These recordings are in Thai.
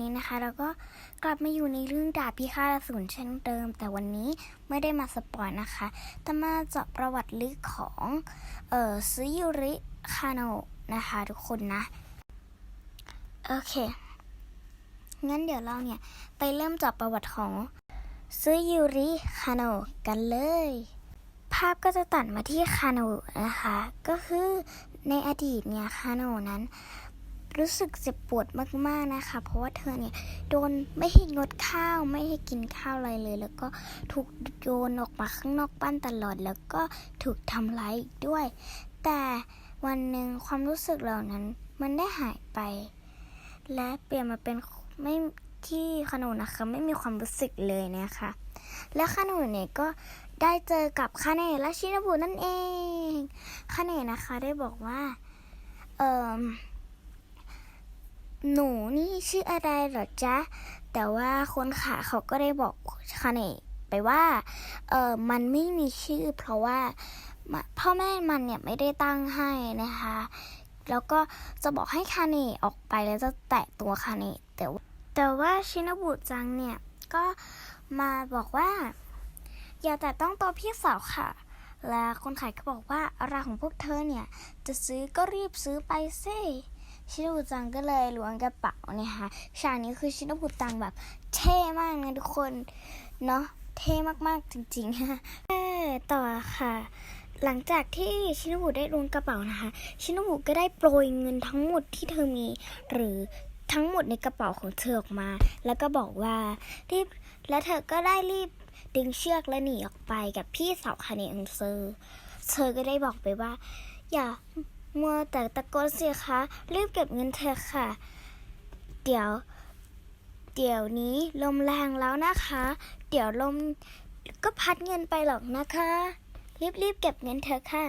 นี้นะคะ เราก็กลับมาอยู่ในเรื่องดาบพิฆาตอสูรเช่นเดิม แต่วันนี้ไม่ได้มาสปอยนะคะ แต่มาเจาะประวัติลึกของเอ่อซึยุริคาโนะนะคะทุกคนนะ โอเค งั้นเดี๋ยวเราเนี่ย ไปเริ่มเจาะประวัติของซึยุริคาโนะกันเลย ภาพก็จะตัดมาที่คาโนะนะคะ ก็คือในอดีตเนี่ยคาโนะนั้น รู้สึกเจ็บปวดมากๆนะคะ เพราะว่าเธอเนี่ยโดนไม่ให้งดข้าวไม่ให้กินข้าวอะไรเลย แล้วก็ถูกโยนออกมาข้างนอกบ้านตลอด แล้วก็ถูกทำร้ายอีกด้วย แต่วันหนึ่งความรู้สึกเหล่านั้นมันได้หายไป และเปลี่ยนมาเป็นไม่ที่ขนุนนะคะไม่มีความรู้สึกเลยนะคะ และขนุนเนี่ยก็ได้เจอกับคาเนะและชินบุนั่นเองคาเนะนะคะได้บอกว่าเอ่อ หนูนี่ชื่ออะไรเหรอจ๊ะ แต่ว่าคนขายเขาก็ได้บอกคาเนไปว่า เออมันไม่มีชื่อ เพราะว่าพ่อแม่มันเนี่ยไม่ได้ตั้งให้นะคะ แล้วก็จะบอกให้คาเนออกไปแล้วจะแตะตัวคาเนแต่ว่าแต่ว่าชินบุจังเนี่ยก็มาบอกว่า อย่าแต่ต้องตัวพี่สาวค่ะ และคนขายก็บอกว่าอะไรของพวกเธอเนี่ย จะซื้อก็รีบซื้อไปสิ ชินบุจังก็เลยล้วงกระเป๋าเนี่ยค่ะฉากนี้คือชินบุจังแบบเท่มากนะทุกคนเนาะเท่มากๆจริงๆฮะเออต่อค่ะ หลังจากที่ชินบุได้ล้วงกระเป๋านะคะ ชินบุก็ได้โปรยเงินทั้งหมดที่เธอมีหรือทั้งหมดในกระเป๋าของเธอออกมา แล้วก็บอกว่ารีบแล้วเธอก็ได้รีบดึงเชือกและหนีออกไปกับพี่สาวคาเนของเธอร์ เธอก็ได้บอกไปว่า อย่า มัวแต่ตะโกนสิคะ รีบเก็บเงินเธอะค่ะ เดี๋ยว เดี๋ยวนี้ลมแรงแล้วนะคะ เดี๋ยวลมก็พัดเงินไปหรอกนะคะ รีบรีบเก็บเงินเธอะค่ะ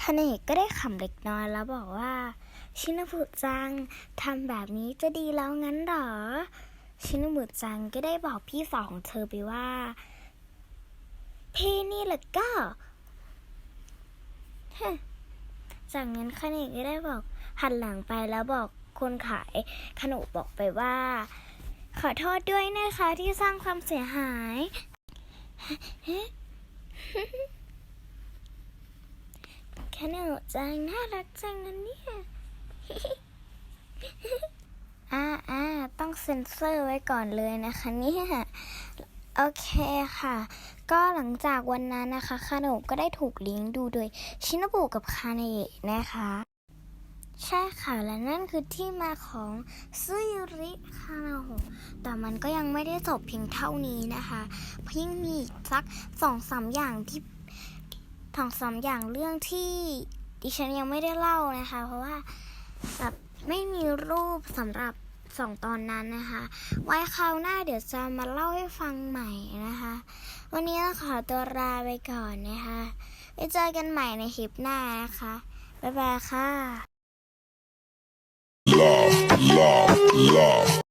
คาเนกก็ได้ขำเล็กน้อยแล้วบอกว่า ชินบุจังทำแบบนี้จะดีแล้วงั้นหรอ ชินบุจังก็ได้บอกพี่สาวของเธอไปว่า พี่นี่แหละก็ จากนั้นคาเนกก็ได้บอกหันหลังไปแล้วบอกคนขายขนมบอกไปว่า ขอโทษด้วยนะคะที่สร้างความเสียหาย ขนมจังน่ารักจังนะเนี่ยอ่าอ่าต้องเซ็นเซอร์ไว้ก่อนเลยนะคะเนี่ย โอเคค่ะ ก็หลังจากวันนั้นนะคะคาโนะก็ได้ถูกเลี้ยงดูโดยชินบุกับคาเนะนะคะ ใช่ค่ะและนั่นคือที่มาของซึยุริคานาโฮแต่มันก็ยังไม่ได้จบเพียงเท่านี้นะคะเพราะยังมีอีกสักสองสามอย่างที่สองสามอย่างเรื่องที่ดิฉันยังไม่ได้เล่านะคะ เพราะว่าแบบไม่มีรูปสำหรับ สองตอนนั้นนะคะ ไว้คราวหน้าเดี๋ยวจะมาเล่าให้ฟังใหม่นะคะ วันนี้เราขอตัวลาไปก่อนนะคะไปเจอกันใหม่ในคลิปหน้านะคะ บ๊ายบายค่ะ love, love, love.